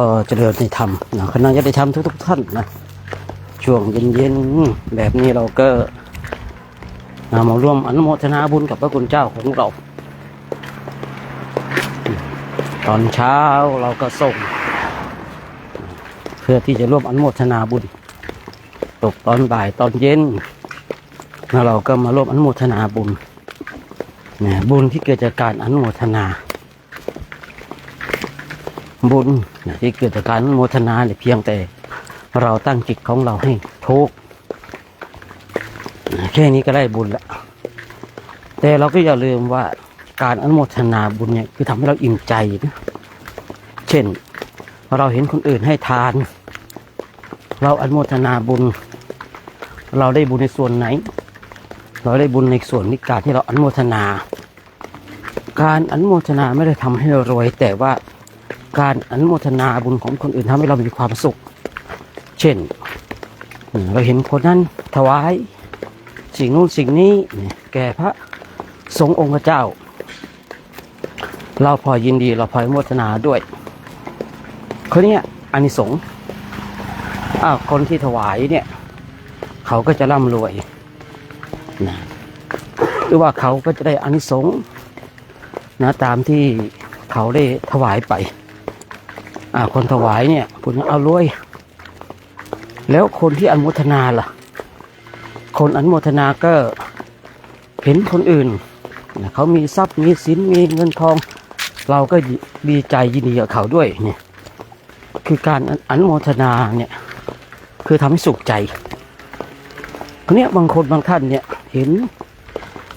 อเจริญในธรรมนะคณะญาติธรรมทุกๆท่านนะช่วงเย็นๆแบบนี้เราก็นะมาร่วมอนุโมทนาบุญกับพระคุณเจ้าของเรา ตอนเช้าเราก็ส่ง เพื่อที่จะร่วมอนุโมทนาบุญ ตกตอนบ่ายตอนเย็นแล้วเราก็มาร่วมอนุโมทนาบุญนะบุญที่เกิดจากการอนุโมทนา บุญที่เกิดจากการอนุโมทนาเนี่ยเพียงแต่เราตั้งจิตของเราให้ทุกแค่นี้ก็ได้บุญล้วแต่เราก็อย่าลืมว่าการอนุโมทนาบุญเนี่ยคือทำให้เราอิ่มใจนะเช่น เราเห็นคนอื่นให้ทาน เราอนุโมทนาบุญ เราได้บุญในส่วนไหน เราได้บุญในส่วนนี้การที่เราอนุโมทนา การอนุโมทนาไม่ได้ทำให้เรารวย แต่ว่า การอนุโมทนาบุญของคนอื่นทำให้เรามีความสุข เช่น เราเห็นคนนั้นถวาย สิ่งนู้นสิ่งนี้แก่พระสงฆ์องค์เจ้า เราพอยินดีเราพออนุโมทนาด้วยคนเนี้ยอานิสงส์คนที่ถวายเนี่ย เขาก็จะร่ำรวยนะหรือว่าเขาก็จะได้อานิสงส์นะตามที่เขาได้ถวายไป คนถวายเนี่ยคุณเอารวย แล้วคนที่อนุโมทนาล่ะ คนอนุโมทนาก็เห็นคนอื่นเขามีทรัพย์มีสินมีเงินทอง เราก็ดีใจยินดีกับเขาด้วยเนี่ยคือการอนุโมทนาเนี่ยคือทำให้สุขใจคนเนี้ยบางคนบางท่านเนี่ยเห็น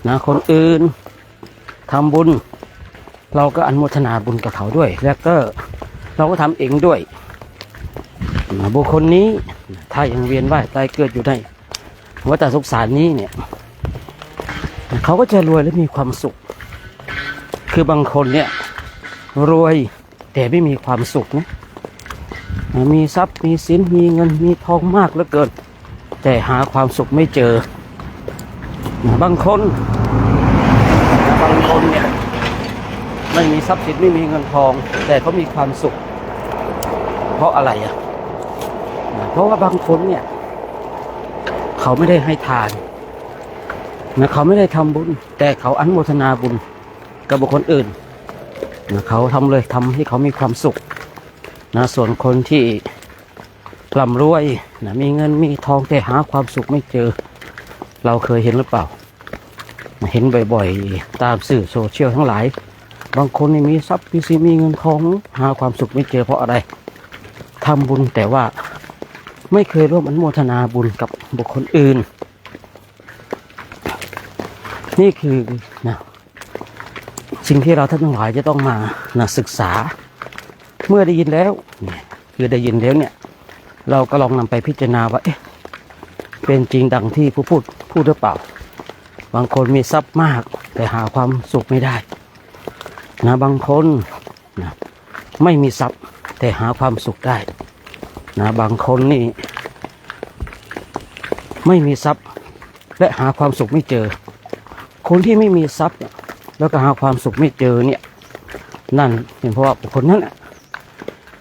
นะคนอื่นทำบุญ เราก็อนุโมทนาบุญกับเขาด้วย แล้วก็ เราก็ทำเองด้วยบุคคลนี้ถ้ายังเวียนว่ายตายเกิดอยู่ในวัฏสงสารนี้เนี่ยเขาก็จะรวยและมีความสุข คือบางคนเนี่ยรวยแต่ไม่มีความสุขนะมีทรัพย์มีสินมีเงินมีทองมากเหลือเกิน แต่หาความสุขไม่เจอ บางคน บางคนเนี่ย ไม่มีทรัพย์สินไม่มีเงินทอง แต่เขามีความสุข เพราะอะไรอะ เพราะว่าบางคนเนี่ย เขาไม่ได้ให้ทานนะเขาไม่ได้ทำบุญ แต่เขาอนุโมทนาบุญกับบุคคลอื่นนะเขาทำเลยทำให้เขามีความสุขนะส่วนคนที่ร่ำรวยนะมีเงินมีทองแต่หาความสุขไม่เจอ เราเคยเห็นหรือเปล่า เห็นบ่อยๆ ตามสื่อโซเชียลทั้งหลาย บางคนนี่มีทรัพย์มีสินมีเงินทองหาความสุขไม่เจอเพราะอะไรทำบุญแต่ว่าไม่เคยร่วมอนุโมทนาบุญกับบุคคลอื่น นี่คือนะสิ่งที่เราท่านทั้งหลายจะต้องมานะศึกษา เมื่อได้ยินแล้วคือได้ยินแล้วเนี่ย เราก็ลองนำไปพิจารณาว่าเอ๊ะเป็นจริงดังที่ผู้พูดพูดหรือเปล่า บางคนมีทรัพย์มากแต่หาความสุขไม่ได้ นะบางคนนะไม่มีทรัพย์แต่หาความสุขได้นะบางคนนี่ ไม่มีทรัพย์และหาความสุขไม่เจอ คนที่ไม่มีทรัพย์แล้วก็หาความสุขไม่เจอเนี่ย นั่นเป็นเพราะว่าคคลนั้น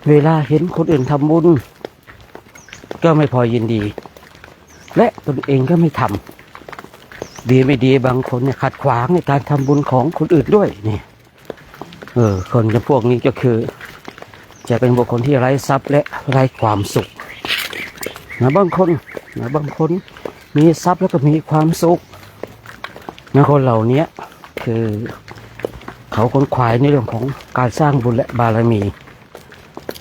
เวลาเห็นคนอื่นทำบุญ ก็ไม่พอยินดี และตนเองก็ไม่ทำดีไม่ดีบางคนเนี่ยขัดขวางในการทำบุญของคนอื่นด้วยนี่ เออคนจำพวกนี้ก็คือ จะเป็นบุคคลที่ไร้ทรัพย์และไร้ความสุขนะบางคนนะบางคนมีทรัพย์แล้วก็มีความสุขนะคนเหล่านี้คือเขาคนขวายในเรื่องของการสร้างบุญและบารมี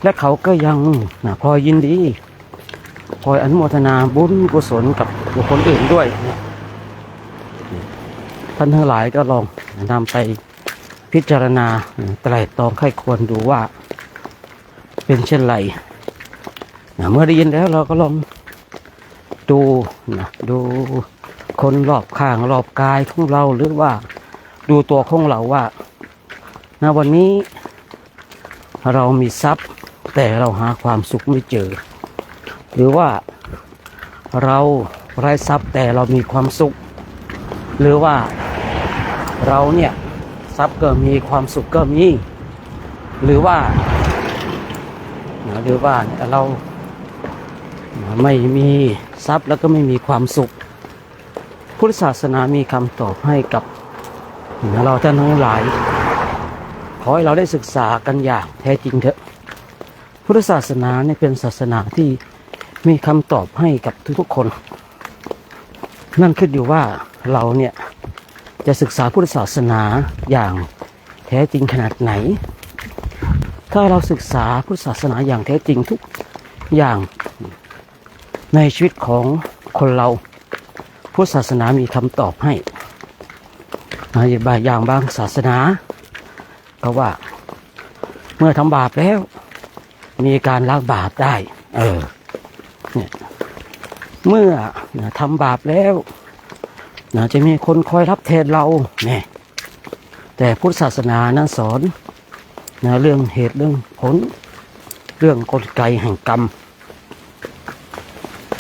และเขาก็ยังนะพอยินดีคอยอนุโมทนาบุญกุศลกับบุคคลอื่นด้วย ท่านทั้งหลายก็ลองนำไป พิจารณาไตรตรองไข้ควรดูว่า เป็นเช่นไรนะเมื่อได้ยินแล้วเราก็ลองดูนะดูคนรอบข้างรอบกายของเราหรือว่าดูตัวของเราว่าณวันนี้เรามีทรัพย์แต่เราหาความสุขไม่เจอ หรือว่าเราไร้ทรัพย์แต่เรามีความสุข หรือว่าเราเนี่ย ทรัพย์ก็มีความสุขก็มี หรือว่าหรือว่าเราไม่มีทรัพย์แล้วก็ไม่มีความสุข พุทธศาสนามีคำตอบให้กับเราท่านทั้งหลาย ขอให้เราได้ศึกษากันอย่างแท้จริงเถอะ พุทธศาสนาเนี่ยเป็นศาสนาที่มีคำตอบให้กับทุกๆคน นั่นขึ้นอยู่ว่าเราเนี่ย จะศึกษาพุทธศาสนาอย่างแท้จริงขนาดไหน ถ้าเราศึกษาพุทธศาสนาอย่างแท้จริงทุกอย่างในชีวิตของคนเราพุทธศาสนามีคำตอบให้นะบางอย่างบางศาสนาก็ว่าเมื่อทำบาปแล้ว มีการล้างบาปได้ เออเนี่ยเมื่อทำบาปแล้ว นะจะมีคนคอยรับแทนเราเนี่ยแต่พุทธศาสนานั้นสอนนะเรื่องเหตุเรื่องผล เรื่องกลไกแห่งกรรม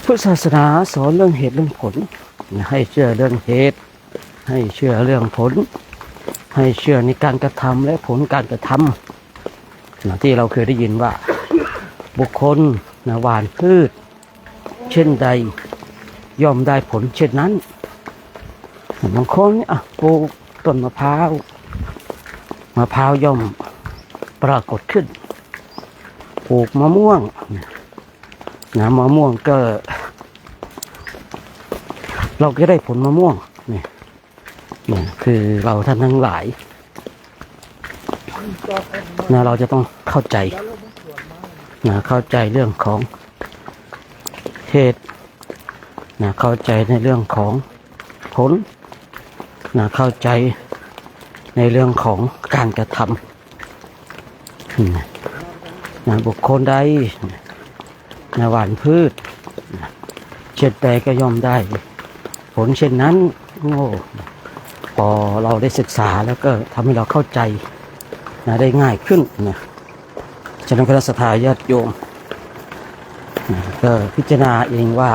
พุทธศาสนาสอนเรื่องเหตุเรื่องผล ให้เชื่อเรื่องเหตุ ให้เชื่อเรื่องผล ให้เชื่อในการกระทำและผลการกระทำนะที่เราเคยได้ยินว่า บุคคลนะหวานพืช เช่นใดย่อมได้ผลเช่นนั้น บางคนอะปลูกต้นมะพร้าวมะพร้าวย่อมปรากฏขึ้นปลูกมะม่วงนะมะม่วงก็ เราก็ได้ผลมะม่วงนี่นี่คือเราท่านทั้งหลายนะเราจะต้องเข้าใจนะเข้าใจเรื่องของเหตุนะเข้าใจในเรื่องของผล นะเข้าใจในเรื่องของการกระทำอืมนะบุคคลใดนะหวานพืชนะเช่นใดก็ย่อมได้ ผลเช่นนั้นโอ้พอเราได้ศึกษาแล้วก็ทำให้เราเข้าใจนะได้ง่ายขึ้นนะฉะนั้นคณะสัตยาญาติโยมนะก็พิจารณาเองว่า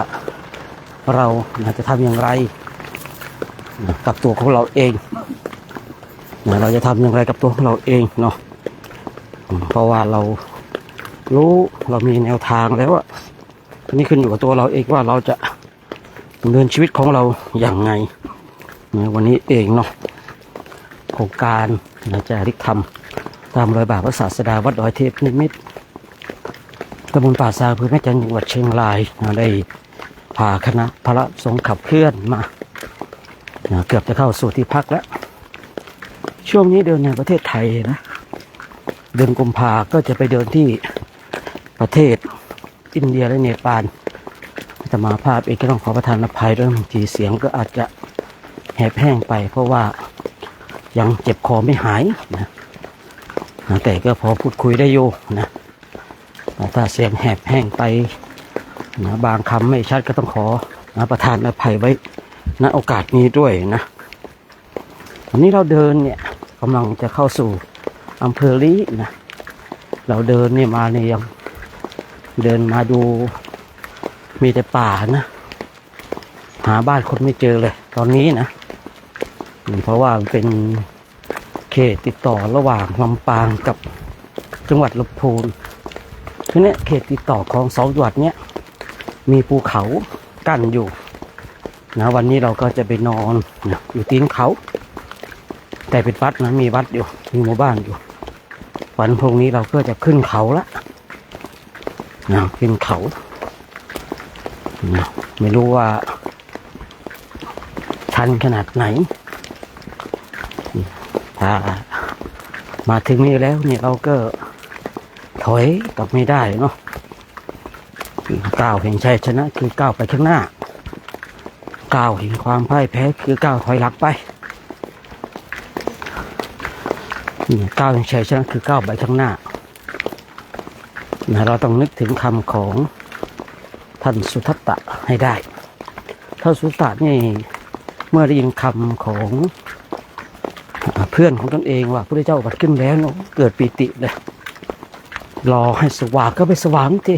เรานะจะทำอย่างไร กับตัวของเราเองนะเราจะทำอย่างไรกับตัวของเราเองเนาะเพราะว่าเรารู้เรามีแนวทางแล้วอะทีนี้ขึ้นอยู่กับตัวเราเองว่าเราจะดำเนินชีวิตของเราอย่างไงนะวันนี้เองเนาะโครงการนะจาริกธรรมตามรอยบาทพระศาสดาวัดดอยเทพนิมิตตำบลป่าซางอำเภอแม่จันทร์จังหวัดเชียงรายนะได้พาคณะพระสงฆ์ขับเคลื่อนมา เกือบจะเข้าสู่ที่พักแล้ว ช่วงนี้เดินในประเทศไทยนะ เดือนกุมภาก็จะไปเดินที่ประเทศอินเดียและเนปาลอาตมาภาพเองก็ต้องขอประทานอภัยเรื่องทีเสียงก็อาจจะแหบแห้งไป เพราะว่ายังเจ็บคอไม่หายนะแต่ก็พอพูดคุยได้อยู่นะถ้าเสียงแหบแห้งไปนะบางคำไม่ชัดก็ต้องขอประทานอภัยไว้ ณโอกาสนี้ด้วยนะวันนี้เราเดินเนี่ยกำลังจะเข้าสู่อำเภอลีนะเราเดินเนี่ยมาเนี่ยยังเดินมาดูมีแต่ป่านะ หาบ้านคนไม่เจอเลย ตอนนี้นะเพราะว่าเป็นเขตติดต่อระหว่างลำปางกับจังหวัดลำพูนทีนี้เขตติดต่อของสองจังหวัดเนี้ยมีภูเขากั้นอยู่ นะวันนี้เราก็จะไปนอนนะอยู่ตีนเขา แต่เป็นวัดนะมีวัดอยู่ มีหมู่บ้านอยู่ วันพรุ่งนี้เราก็จะขึ้นเขาละนะขึ้นเขานะไม่รู้ว่า ชันขนาดไหนถ้ามาถึงนี่แล้วเนี่ยเราก็ถอยกลับไม่ได้เนาะก้าวแห่งชัยชนะคือก้าวไปข้างหน้า ก้าวแห่งความพ่ายแพ้คือก้าวถอยหลังไปนี่ก้าวแห่งชัยชนะคือก้าวไปข้างหน้านะเราต้องนึกถึงคำของท่านสุทัตตะให้ได้ท่านสุทัตตะนี่เมื่อได้ยินคำของเพื่อนของตนเองว่าพระเจ้าบัดขึ้นแล้วเกิดปีติเลยรอให้สว่างก็ไปสว่างที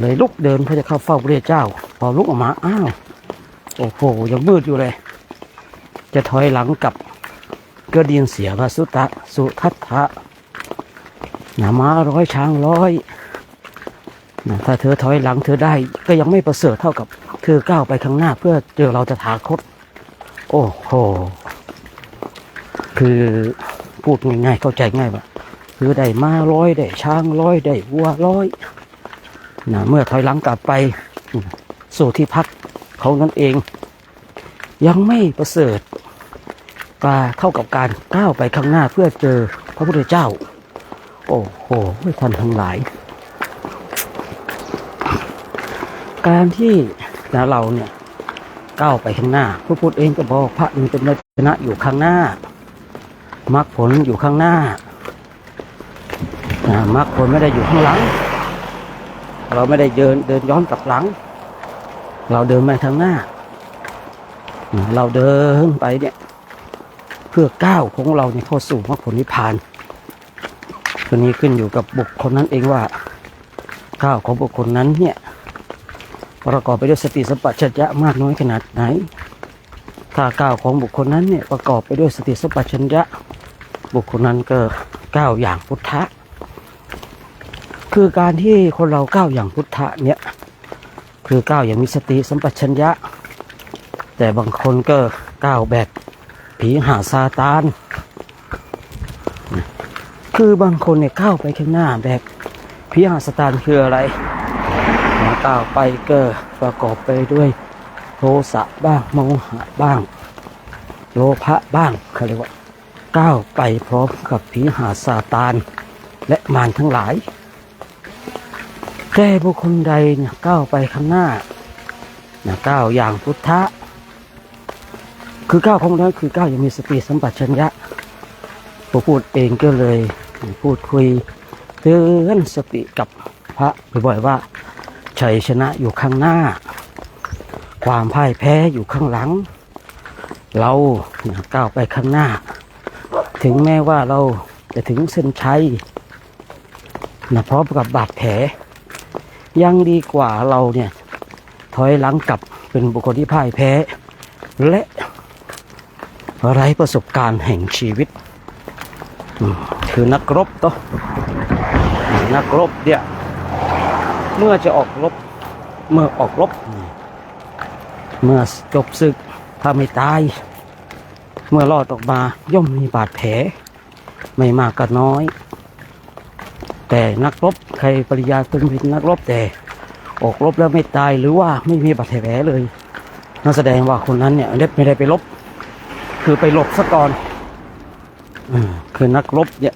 เลยลุกเดินเพื่อจะเข้าเฝ้าพระเจ้า พอลุกออกมาอ้าว โอ้โหยังมืดอยู่เลย จะถอยหลังกลับก็ด้ยินเสียงว่าสุตะสุทัตถะนะม้าร้อยช้างร้อยนะถ้าเธอถอยหลังเธอได้ก็ยังไม่ประเสริฐเท่ากับ เธอก้าวไปข้างหน้าเพื่อเจอเราจะถาคต โอ้โห คือพูดง่ายๆเข้าใจง่ายว่าคือได้ม้าร้อยได้ช้างร้อยได้วัวร้อยนะเมื่อถอยหลังกลับไป สู่ที่พัก เขานั่นเอง ยังไม่ประเสริฐกาเท่ากับการก้าวไปข้างหน้าเพื่อเจอพระพุทธเจ้า โอ้โหท่านทั้งหลาย การที่นะเราเนี่ยก้าวไปข้างหน้าพระพุทธเองก็บอกพระมีเป็นชนะอยู่ข้างหน้ามรรคผลอยู่ข้างหน้ามรรคผลไม่ได้อยู่ข้างหลัง เราไม่ได้เดินเดินย้อนกลับหลัง เราเดินไปข้างหน้า เราเดินไปเนี่ย เพื่อก้าวของเราเนี่ยเข้าสู่มรรคผลนิพพานตัวนี้ขึ้นอยู่กับบุคคลนั้นเองว่าก้าวของบุคคลนั้นเนี่ยประกอบไปด้วยสติสัมปชัญญะมากน้อยขนาดไหน ถ้าก้าวของบุคคลนั้นเนี่ยประกอบไปด้วยสติสัมปชัญญะ บุคคลนั้นก็ก้าวอย่างพุทธะ คือการที่คนเราก้าวอย่างพุทธะเนี่ย คือก้าวอย่างมีสติสัมปชัญญะ แต่บางคนก็ก้าวแบบผีหาซาตาน คือบางคนเนี่ยก้าวไปข้างหน้าแบบผีหาซาตานคืออะไรก้าวไปก็ประกอบไปด้วยโทสะบ้างโมหะบ้างโลภะบ้างเขาเรียกว่าก้าวไปพร้อมกับผีหาซาตาน และมารทั้งหลาย แต่บุคคลใดเนี่ยก้าวไปข้างหน้าเนะก้าวอย่างพุทธะ คือก้าวของนั้นคือก้าวยังมีสติสัมปชัญญะผู้พูดเองก็เลยพูดคุยเตือนสติกับพระบ่อยๆว่า ชัยชนะอยู่ข้างหน้า ความพ่ายแพ้อยู่ข้างหลัง เราเนี่ยก้าวไปข้างหน้า ถึงแม้ว่าเราจะถึงเส้นชัยนะพร้อมกับบาดแผล ยังดีกว่าเราเนี่ย ถอยหลังกลับเป็นบุคคลที่พ่ายแพ้ และไร้ประสบการณ์แห่งชีวิต คือนักรบตัวนักรบเนี่ย เมื่อจะออกรบ เมื่อออกรบ เมื่อจบศึกถ้าไม่ตาย เมื่อรอดออกมาย่อมมีบาดแผล ไม่มากก็น้อย แต่นักรบใครปริญญาเป็นนักรบแต่ ออกรบแล้วไม่ตายหรือว่าไม่มีบาดแผลเลยนั่นแสดงว่าคนนั้นเนี่ยไม่ได้ไปรบ คือไปหลบซะก่อนอคือนักรบเนี่ย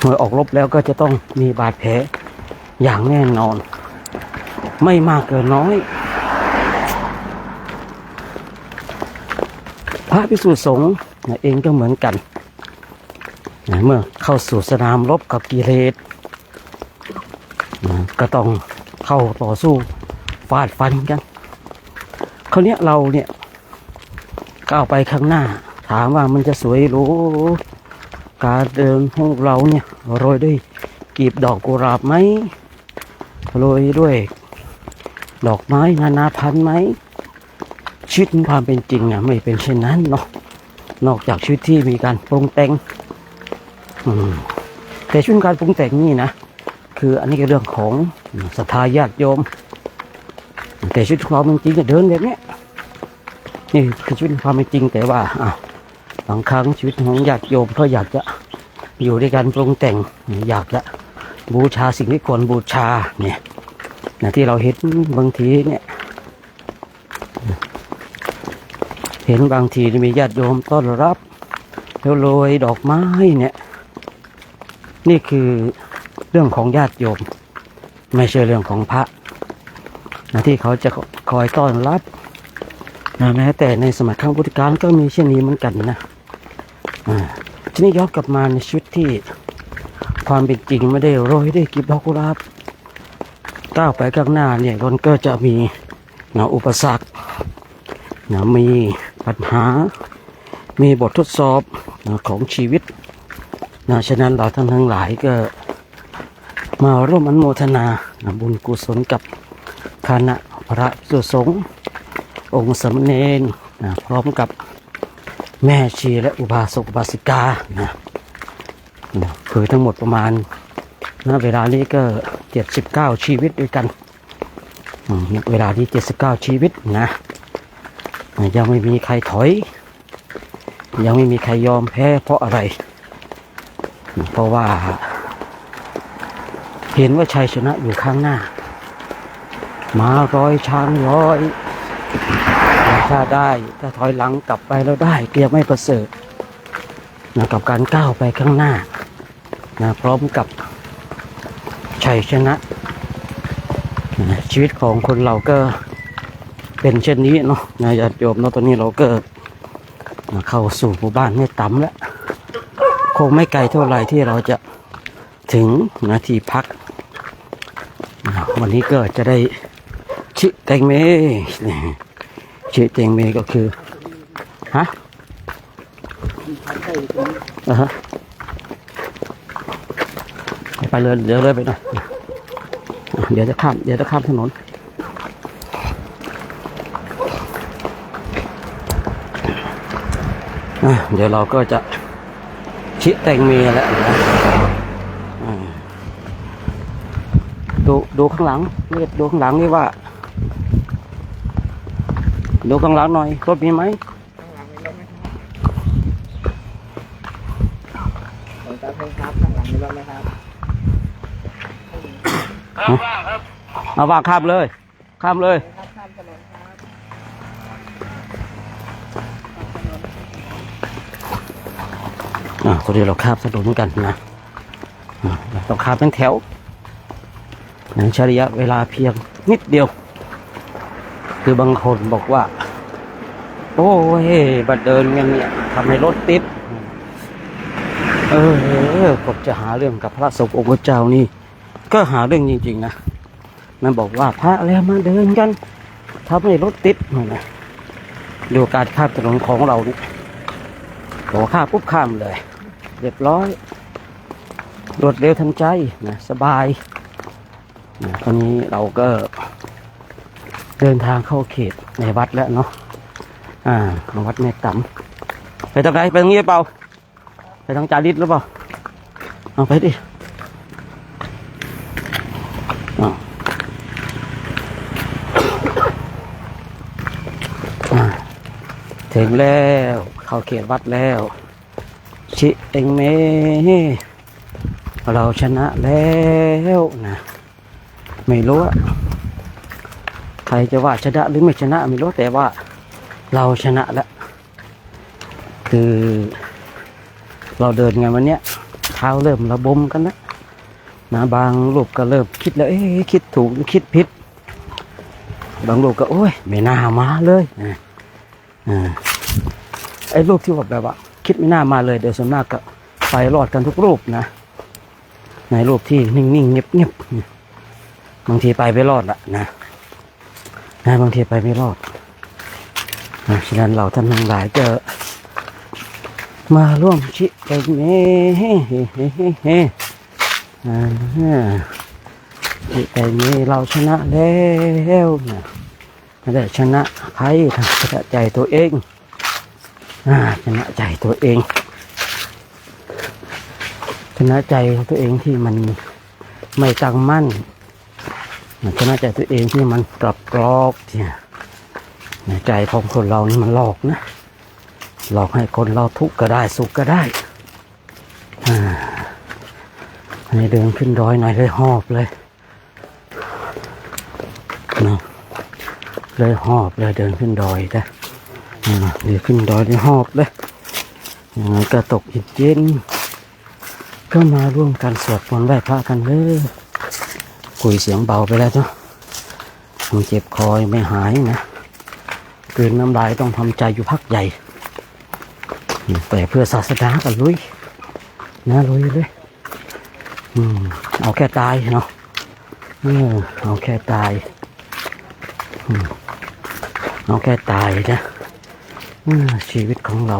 เมื่อออกรบแล้วก็จะต้องมีบาดแผลอย่างแน่นอน ไม่มากเกินน้อย พระพิสุสงฆ์เนี่ยเองก็เหมือนกัน เมื่อเข้าสู่สนามรบกับกิเลสนะก็ต้องเข้าต่อสู้ฟาดฟันกันคราวเนี้ยเราเนี่ยก้าวไปข้างหน้า ถามว่ามันจะสวยหรูการเดินของเราเนี่ยโรยด้วยกีบดอกกุหลาบไหมโรยด้วยดอกไม้นานาพันธุ์ไหมชีวิตความเป็นจริงอะไม่เป็นเช่นนั้นเนาะนอกจากชีวิตที่มีการปรุงแต่ง แต่ชีวิตการปรุงแต่งนี่นะ คืออันนี้ก็เรื่องของศรัทธาญาติโยม แต่ชีวิตความเป็นจริงจะเดินแบบเนี้ยนี่คือชีวิตความเป็นจริงแต่ว่าบางครั้งชีวิตของญาติโยมเขาอยากจะอยู่ด้วยกันปรุงแต่งอยากจะบูชาสิ่งที่ควรบูชาเนี่ยนะที่เราเห็นบางทีเนี่ยเห็นบางทีมีญาติโยมต้อนรับแล้วโรยดอกไม้เนี่ย นี่คือเรื่องของญาติโยม ไม่ใช่เรื่องของพระนะที่เขาจะคอยต้อนรับนะแม้แต่ในสมัยครั้งพุทธกาลก็มีเช่นนี้เหมือนกันนะทีนี้ย้อนกลับมาในชีวิตที่ความเป็นจริงไม่ได้โรยด้วยกลีบดอกกุหลาบก้าวไปข้างหน้าเนี่ยมันก็จะมีนะอุปสรรคนะมีปัญหา มีบททดสอบนะของชีวิต นะฉะนั้นเราท่านทั้งหลายก็มาร่วมอนุโมทนานะบุญกุศลกับคณะพระภิกษุสงฆ์องค์สามเณรนะพร้อมกับแม่ชีและอุบาสกอุบาสิกานะคือทั้งหมดประมาณณเวลานี้ก็เจ็ดสิบเก้าชีวิตด้วยกัน เวลานี้เจ็ดสิบเก้าชีวิตนะ ยังไม่มีใครถอย ยังไม่มีใครยอมแพ้เพราะอะไร เพราะว่า เห็นว่าชัยชนะอยู่ข้างหน้า มาร้อยช้างร้อยถ้าได้ถ้าถอยหลังกลับไปแล้วได้เกลียไม่ประเสริฐนะกับการก้าวไปข้างหน้านะพร้อมกับชัยชนะนะชีวิตของคนเราก็เป็นเช่นนี้เนาะนะญาติโยมเนาะตอนนี้เราก็มาเข้าสู่หมู่บ้านไม่ต่ำแล้ว คงไม่ไกลเท่าไหร่ที่เราจะถึงนาที่พัก วันนี้ก็จะได้ชิแตงเม่ชิแตงเมก็คือ ฮะอ่าฮะไปเลยเดี๋ยวเลยไปหน่อยเดี๋ยวจะข้าม เดี๋ยวจะข้ามถนน เดี๋ยวเราก็จะ ชิแตงเมแล้วนะอ่าดูดูข้างหลังเรียกดูข้างหลังนี่ว่า ดูข้างหลังหน่อยรถมีไหมหลวงตาเพ่งครับข้างหลังมีรถไหมครับเอาว่างข้ามเลย ข้ามเลย ตอนนี้เราข้ามถนนกันนะเราต้องข้ามเป็นแถวนั้นใช้ระยะเวลาเพียงนิดเดียว คือบางคนบอกว่า โอ้ยบัดเดินกันเนี่ยทำให้รถติด เออผมจะหาเรื่องกับพระสงฆ์องค์เจ้านี่ ก็หาเรื่องจริง ๆ นะมันบอกว่าพระแล้วมาเดินกันทำให้รถติดนั่นนะดูการข้ามถนนของเรานี่พอข้ามปุ๊บข้ามเลย เรียบร้อย รวดเร็วทันใจนะสบายนะตอนนี้เราก็เดินทางเข้าเขตในวัดแล้วเนาะอ่าวัดแม่ตำไปทางไหนไปทางนี้เปล่า ไปทางจาริสหรือเปล่าเอาไปดิอ้าวอ่าถึงแล้ว เข้าเขตวัดแล้ว ชิเองเมเราชนะแล้วนะไม่รู้อะใครจะว่าชนะหรือไม่ชนะไม่รู้แต่ว่าเราชนะแล้วคือ เราเดินไงวันเนี้ยเท้าเริ่มระบมกันนะนะบางลูกก็เริ่มคิดแล้วเอ๊ะคิดถูกหรือคิดผิด บางลูกก็โอ้ยไม่น่ามาเลยนะอ่าไอ้ลูกที่ว่าแบบว่า คิดไม่น่ามาเลยเดี๋ยวส่วนมากก็ไปรอดกันทุกรูปนะ ในรูปที่นิ่งๆเงียบๆบางทีไปไม่รอดละนะนะบางทีไปไม่รอดนะฉะนั้นเราท่านทั้งหลายจอมาร่วมชิกันเน่เฮ้เฮ้เฮ้เฮ้เฮ้อ่าชิกันเน่เราชนะแล้วนะไม่ได้ชนะใครชนะใจตัวเอง อ่าชนะใจตัวเองชนะใจตัวเองที่มันไม่ตั้งมั่นชนะใจตัวเองที่มันกรอบกรอบเนี่ยใจของคนเรานี่มันหลอกนะหลอกให้คนเราทุกข์ก็ได้สุขก็ได้อ่าอันนี้เดินขึ้นดอยหน่อยเลยหอบเลยเนาะเลยหอบเลยเดินขึ้นดอยนะ เดินขึ้นดอยเลยหอบเลยยังไงก็ตกเย็นก็มาร่วมกันสวดมนต์ไหว้พระกันเลยคุยเสียงเบาไปแล้วเนาะมันเจ็บคอยไม่หายนะกลืนน้ำลายต้องทำใจอยู่พักใหญ่ แต่เพื่อศาสนากันลุย นะลุยเลยอืมเอาแค่ตายเนาะเออเอาแค่ตายอืมเอาแค่ตายนะ ชีวิตของเรา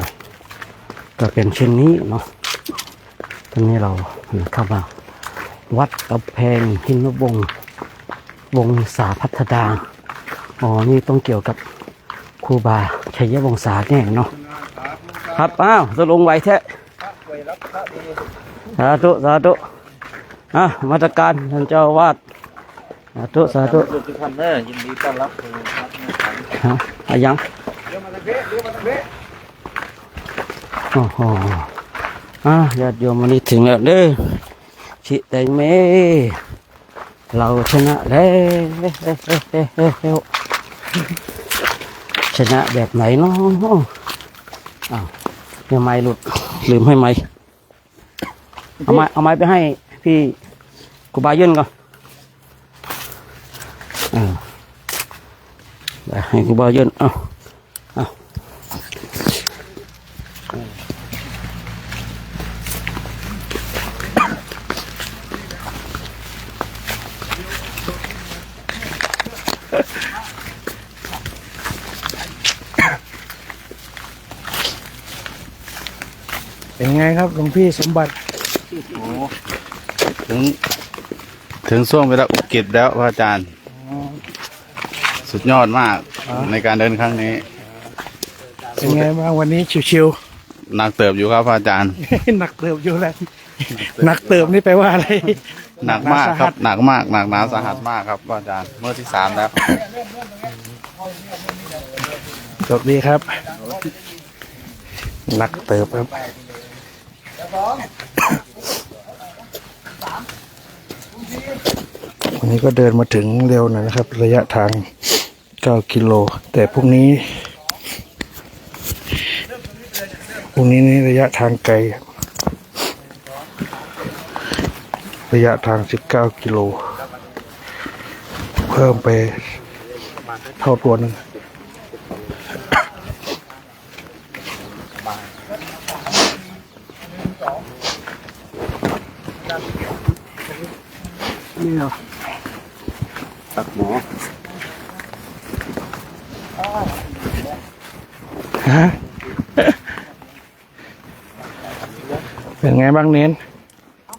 ก็เป็นเช่นนี้เนาะตอนนี้เราเข้ามาวัดกำแพงหินวงศ์วงศาพัฒดาอ๋อนี่ต้องเกี่ยวกับครูบาชัยวงศาแน่เนาะครับอ้าวจะลงไวแท้พระป่วยรับพระดีเอาธุสาธุอะมาตรการท่านเจ้าอาวาดสาธุสาธุทุกท่านเนอะยินดีต้อนรับสู่วัดแม่ขันฮะอะยัง โอ้โหอะญาติโยมวันนี้ถึงแล้วเด้อชิไตเมเราชนะแล้วชนะแบบไหนเนาะอ้าวเนี่ยไม้หลุดลืมให้ไม้เอาไม้เอาไม้ไปให้พี่กูบายื่นก่อนออไปให้กูบายื่นอาเอา ไงครับหลวงพี่สมบัติถึง ถึงช่วงเวลาอุกฤษแล้วพระอาจารย์ สุดยอดมากในการเดินครั้งนี้ เป็นไงบ้างวันนี้ชิวหนักเติบอยู่ครับพระอาจารย์ ๆ หนักเติบอยู่แล้วหนักเติบนี่แปลว่าอะไร หนักมากครับ หนักมาก หนักหนาสาหัสมากครับพระอาจารย์ เมื่อที่สามแล้ว สวัสดีครับ หนักเติบครับ วันนี้ก็เดินมาถึงเร็วหน่อยนะครับ ระยะทาง 9 กิโล แต่พรุ่งนี้พรุ่งนี้นี่ระยะทางไกล ระยะทาง 19 กิโล เพิ่มไปเท่าตัวนึง นี่เหรอตักหมอฮะเป็นไงบ้างเน้น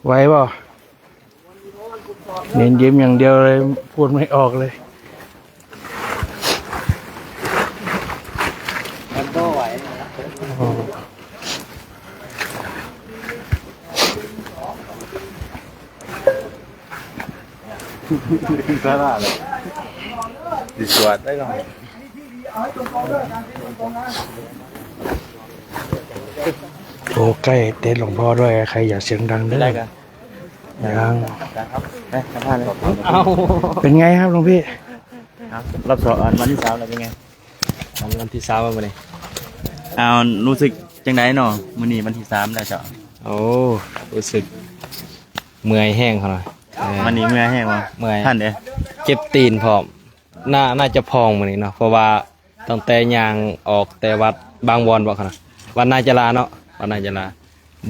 ไหวเปล่าเน้นยิ้มอย่างเดียวเลย พูดไม่ออกเลย มันก็ไหว สาระเลยดิสวดได้ก็โอ้ใกล้เต็นท์หลวงพ่อด้วยใครอย่าเสียงดังเด้อได้กันยังครับไปสัมภาษณ์เลยเอาเป็นไงครับหลวงพี่ครับรอบสองวันที่สามแล้วเป็นไงวันที่สามวันนี้เอารู้สึกจังไดเนาะมื้อนี้วันที่สามแล้วเจ้ะโอ้รู้สึกเมื่อยแห้งเขาหน่อย เออวันนี้เมื่อยแห้งวะเมื่อยท่านเด้เจ็บตีนพร้อมน่าน่าจะพองวันนี้เนาะเพราะว่าตั้งแต่ยางออกแต่วัดบางวอนบอกเขานะวันนาจะลาเนาะวันนาจะลา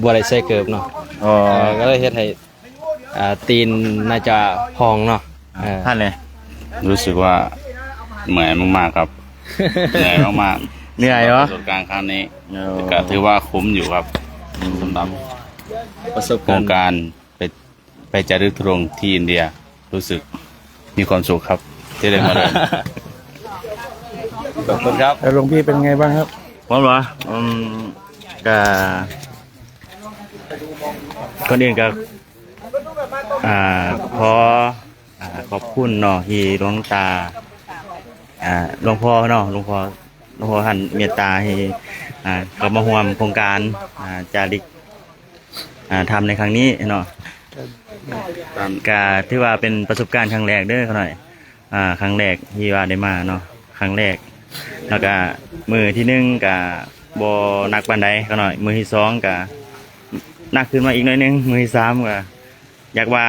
บัวไรใส่เกิบเนาะอ๋อเออก็เลยเฮ็ดให้อ่าตีนน่าจะพองเนาะเออท่านเลยรู้สึกว่าเหนื่อยมากๆครับเหนื่อยมากเหนื่อยเหรอประสบการณ์ครั้งนี้ก็ถือว่าคุ้มอยู่ครับสำหรับประสบโครการงณ์การ ไปไปจารึกทุรงค์ที่อินเดียรู้สึกมีความสุขครับ ที่ได้มาเดินขอบคุณครับแล้วหลวงพี่เป็นไงบ้างครับพร้อมเหรออืมก็ก่อนอื่นก็อ่าขออ่าขอบคุณเนาะที่หลวงตาอ่าหลวงพ่อเนาะหลวงพ่อหลวงพ่อท่านเมตตาให้อ่าก็มาร่วมโครงการอ่าจาริกอ่าทำในครั้งนี้เนาะ ก็ถือว่าเป็นประสบการณ์ครั้งแรกเด้อเขาหน่อย อ่า ครั้งแรกที่ว่าได้มาเนาะ ครั้งแรก แล้วก็มือที่หนึ่งกับบหนักปันใดเขาหน่อย มือที่สองกับหนักขึ้นมาอีกหน่อยหนึง มือที่สามก็อยากว่า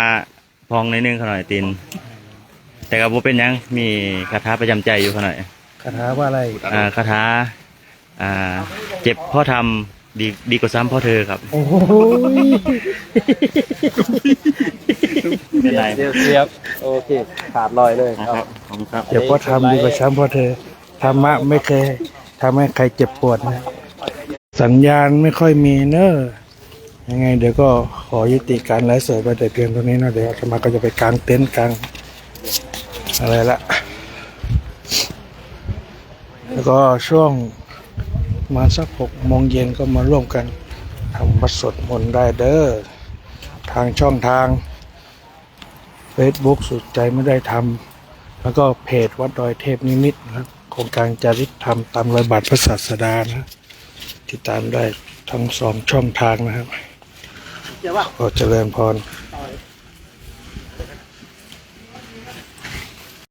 พองหน่อยหนึงเขาหน่อยติน แต่ก็บ่เป็นหยัง มีคาถาประจำใจอยู่เขาหน่อย คาถาว่าอะไร อ่า คาถา อ่า เจ็บเพ่อทำ ดีดีกว่าซ้ำเพ่อเธอครับ โอ้โหเป็นไรเสียบเสียบโอเค ขาดลอยเลยนะครับ ขอบคุณครับ เดี๋ยวพ่อทำดีกว่าช้ำพ่อเธอ ธรรมะไม่เคยทำให้ใครเจ็บปวดนะ สัญญาณไม่ค่อยมีเนอะยังไง เดี๋ยวก็ขอยุติการไลฟ์สดไปแต่เพียงเท่านี้นะเดี๋ยวอาตมาก็จะไปกางเต็นท์กางอะไรละ แล้วก็ช่วงประ มาณสักหกโมงเย็นก็มาร่วมกันทำวัดสวดมนต์ได้เด้อทางช่องทาง Facebook สุดใจไม่ได้ทำแล้วก็เพจวัดดอยเทพนิมิตรนะครับโครงการจาริกธรรมตามรอยบาทพระศาสดานะติดตามได้ทั้งสองช่องทางนะครับขอเจริญพร